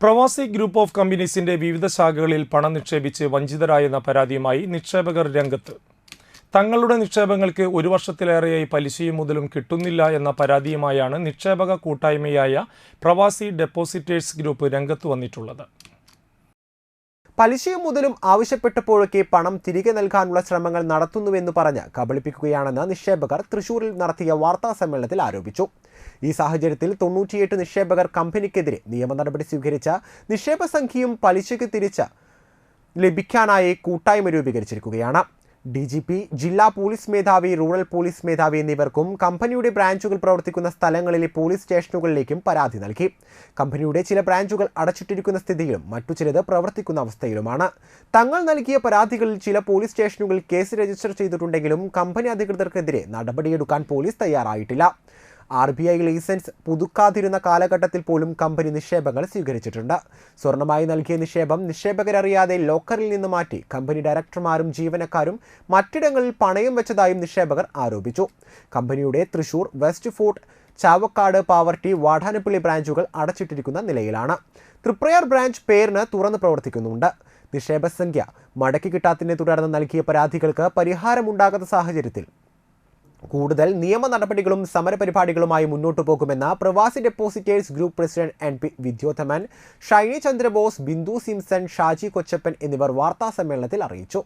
പ്രവാസി group of കമ്പനീസിന്റെ വിവിധ ശാഖകളിൽ പണം നിക്ഷേപിച്ച് വഞ്ചിതരായെന്ന പരാതിയുമായി നിക്ഷേപകർ രംഗത്ത്. തങ്ങളുടെ നിക്ഷേപങ്ങൾക്ക് ഒരു വർഷത്തിലേറെയായി പലിശയും മുതലും കിട്ടുന്നില്ല എന്ന പരാതിയുമായാണ് നിക്ഷേപക കൂട്ടായ്മയായ പ്രവാസി ഡെപ്പോസിറ്റേഴ്സ് ഗ്രൂപ്പ് രംഗത്ത് വന്നിട്ടുള്ളത്. പലിശയും മുതലും ആവശ്യപ്പെട്ടപ്പോഴൊക്കെ പണം തിരികെ നൽകാനുള്ള ശ്രമങ്ങൾ നടത്തുന്നുവെന്ന് പറഞ്ഞ് കബളിപ്പിക്കുകയാണെന്ന് നിക്ഷേപകർ തൃശൂരിൽ നടത്തിയ വാർത്താ സമ്മേളനത്തിൽ ആരോപിച്ചു. ഈ സാഹചര്യത്തിൽ തൊണ്ണൂറ്റിയെട്ട് നിക്ഷേപകർ കമ്പനിക്കെതിരെ നിയമ നടപടി സ്വീകരിച്ച നിക്ഷേപ സംഖ്യയും പലിശയ്ക്ക് തിരിച്ച ലഭിക്കാനായി കൂട്ടായ്മ രൂപീകരിച്ചിരിക്കുകയാണ്. ഡി ജി പി ജില്ലാ പോലീസ് മേധാവി റൂറൽ പോലീസ് മേധാവി എന്നിവർക്കും കമ്പനിയുടെ ബ്രാഞ്ചുകൾ പ്രവർത്തിക്കുന്ന സ്ഥലങ്ങളിലെ പോലീസ് സ്റ്റേഷനുകളിലേക്കും പരാതി നൽകി. കമ്പനിയുടെ ചില ബ്രാഞ്ചുകൾ അടച്ചിട്ടിരിക്കുന്ന സ്ഥിതിയിലും മറ്റു ചിലത് പ്രവർത്തിക്കുന്ന അവസ്ഥയിലുമാണ്. തങ്ങൾ നൽകിയ പരാതികളിൽ ചില പോലീസ് സ്റ്റേഷനുകളിൽ കേസ് രജിസ്റ്റർ ചെയ്തിട്ടുണ്ടെങ്കിലും കമ്പനി അധികൃതർക്കെതിരെ നടപടിയെടുക്കാൻ പോലീസ് തയ്യാറായിട്ടില്ല. ആർ ബി ഐ ലൈസൻസ് പുതുക്കാതിരുന്ന കാലഘട്ടത്തിൽ പോലും കമ്പനി നിക്ഷേപങ്ങൾ സ്വീകരിച്ചിട്ടുണ്ട്. സ്വർണമായി നൽകിയ നിക്ഷേപം നിക്ഷേപകരറിയാതെ ലോക്കറിൽ നിന്ന് മാറ്റി കമ്പനി ഡയറക്ടർമാരും ജീവനക്കാരും മറ്റിടങ്ങളിൽ പണയം വെച്ചതായും നിക്ഷേപകർ ആരോപിച്ചു. കമ്പനിയുടെ തൃശൂർ വെസ്റ്റ് ഫോർട്ട് ചാവക്കാട് പാവർട്ടി വാടാനപ്പള്ളി ബ്രാഞ്ചുകൾ അടച്ചിട്ടിരിക്കുന്ന നിലയിലാണ്. തൃപ്രയാർ ബ്രാഞ്ച് പേരിന് തുറന്ന് പ്രവർത്തിക്കുന്നുണ്ട് നിക്ഷേപ സംഖ്യ മടക്കി കിട്ടാത്തതിനെ തുടർന്ന് നൽകിയ പരാതികൾക്ക് പരിഹാരമുണ്ടാകാത്ത സാഹചര്യത്തിൽ കൂടുതൽ നിയമ നടപടികളും സമരപരിപാടികളുമായി മുന്നോട്ടു പോകുമെന്ന് പ്രവാസി depositors group president N P Vidyodhaman Shiny Chandrabose Bindu Simson Shaji Kochappan എന്നിവർ വാർത്താസമ്മേളനത്തിൽ അറിയിച്ചു.